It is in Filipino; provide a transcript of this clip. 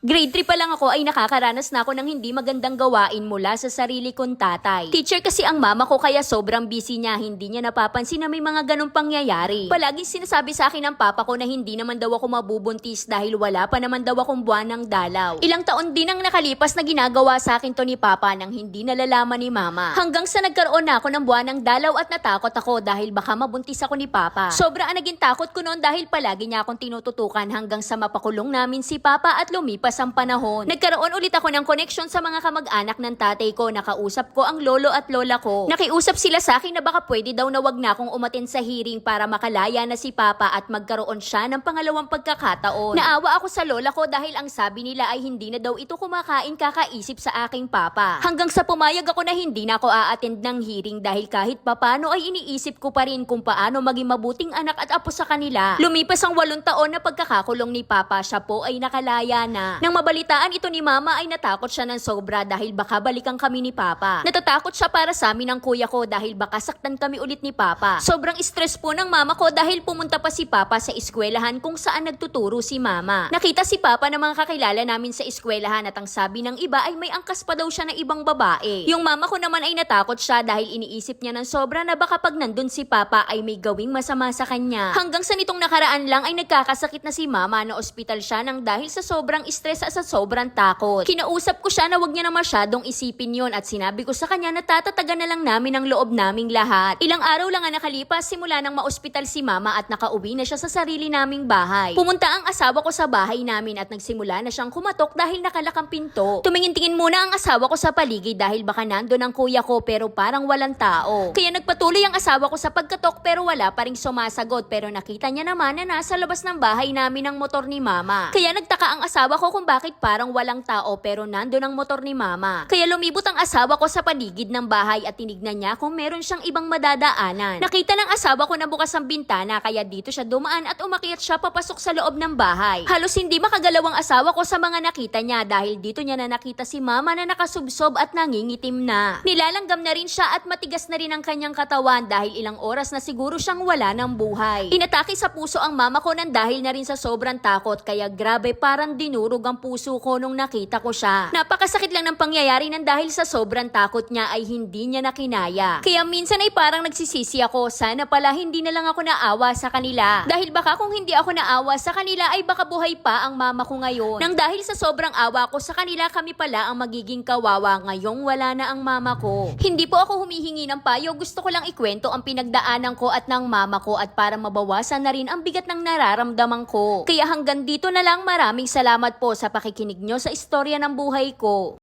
Grade 3 pa lang ako ay nakakaranas na ako ng hindi magandang gawain mula sa sarili kong tatay. Teacher kasi ang mama ko kaya sobrang busy niya, hindi niya napapansin na may mga ganong pangyayari. Palaging sinasabi sa akin ng papa ko na hindi naman daw ako mabubuntis dahil wala pa naman daw akong buwan ng dalaw. Ilang taon din ang nakalipas na ginagawa sa akin to ni papa nang hindi nalalaman ni mama. Hanggang sa nagkaroon na ako ng buwan ng dalaw at natakot ako dahil baka mabuntis ako ni papa. Sobra ang naging takot ko noon dahil palagi niya akong tinututukan hanggang sa mapakulong namin si papa at lumipas ang panahon. Nagkaroon ulit ako ng connection sa mga kamag-anak ng tatay ko. Nakausap ko ang lolo at lola ko. Nakiusap sila sa akin na baka pwede daw na wag na akong umatin sa hearing para makalaya na si papa at magkaroon siya ng pangalawang pagkakataon. Naawa ako sa lola ko dahil ang sabi nila ay hindi na daw ito kumakain kakaisip sa aking papa. Hanggang sa pumayag ako na hindi na ako a-attend ng hearing dahil kahit papano ay iniisip ko pa rin kung paano maging mabuting anak at apo sa kanila. Lumipas ang walong taon na pagkakakulong ni papa, siya po ay nakalaya na. Nang mabalitaan ito ni mama ay natakot siya ng sobra dahil baka balikan kami ni papa. Natatakot siya para sa amin ng kuya ko dahil baka saktan kami ulit ni papa. Sobrang stress po ng mama ko dahil pumunta pa si papa sa eskwelahan kung saan nagtuturo si mama. Nakita si papa ng mga kakilala namin sa eskwelahan at ang sabi ng iba ay may angkas pa daw siya ng ibang babae. Yung mama ko naman ay natakot siya dahil iniisip niya ng sobra na baka pag nandun si papa ay may gawing masama sa kanya. Hanggang sa nitong nakaraan lang ay nagkakasakit na si mama na ospital siya nang dahil sa sobrang stress at sa sobrang takot. Kinausap ko siya na wag niya na masyadong isipin yon at sinabi ko sa kanya na tatatagan na lang namin ang loob naming lahat. Ilang araw lang ang nakalipas simula nang maospital si mama at nakauwi na siya sa sarili naming bahay. Pumunta ang asawa ko sa bahay namin at nagsimula na siyang kumatok dahil nakalakang pinto. Tumingin-tingin muna ang asawa ko sa paligid dahil baka nandun ang kuya ko pero parang walang tao. Kaya nagpatuloy ang asawa ko sa pagkatok pero wala pa ring sumasagot pero nakita niya naman na nasa labas ng bahay namin ang motor ni mama. Kaya nagtaka ang asawa ko kung bakit parang walang tao pero nandun ang motor ni mama. Kaya lumibot ang asawa ko sa paligid ng bahay at tinignan niya kung meron siyang ibang madadaanan. Nakita ng asawa ko na bukas ang bintana kaya dito siya dumaan at umakyat siya papasok sa loob ng bahay. Halos hindi makagalaw ang asawa ko sa mga nakita niya dahil dito niya na nakita si mama na nakasubsob at nangingitim na. Nilalanggam na rin siya at matigas na rin ang kanyang katawan dahil ilang oras na siguro siyang wala ng buhay. Inatake sa puso ang mama ko nang dahil na rin sa sobrang takot kaya grabe parang dinurog ang puso ko nung nakita ko siya. Napakasakit lang ng pangyayari nang dahil sa sobrang takot niya ay hindi niya na kinaya. Kaya minsan ay parang nagsisisi ako, sana pala hindi na lang ako naawa sa kanila. Dahil baka kung hindi ako naawa sa kanila ay baka buhay pa ang mama ko ngayon. Nang dahil sa sobrang awa ko sa kanila kami pala ang magiging kawawa ngayong wala na ang mama ko. Hindi po ako humihingi ng payo, gusto ko lang ikwento ang pinagdaanan ko at ng mama ko at para mabawasan na rin ang bigat ng nararamdaman ko. Kaya hanggang dito na lang maraming salamat po sa pakikinig nyo sa istorya ng buhay ko.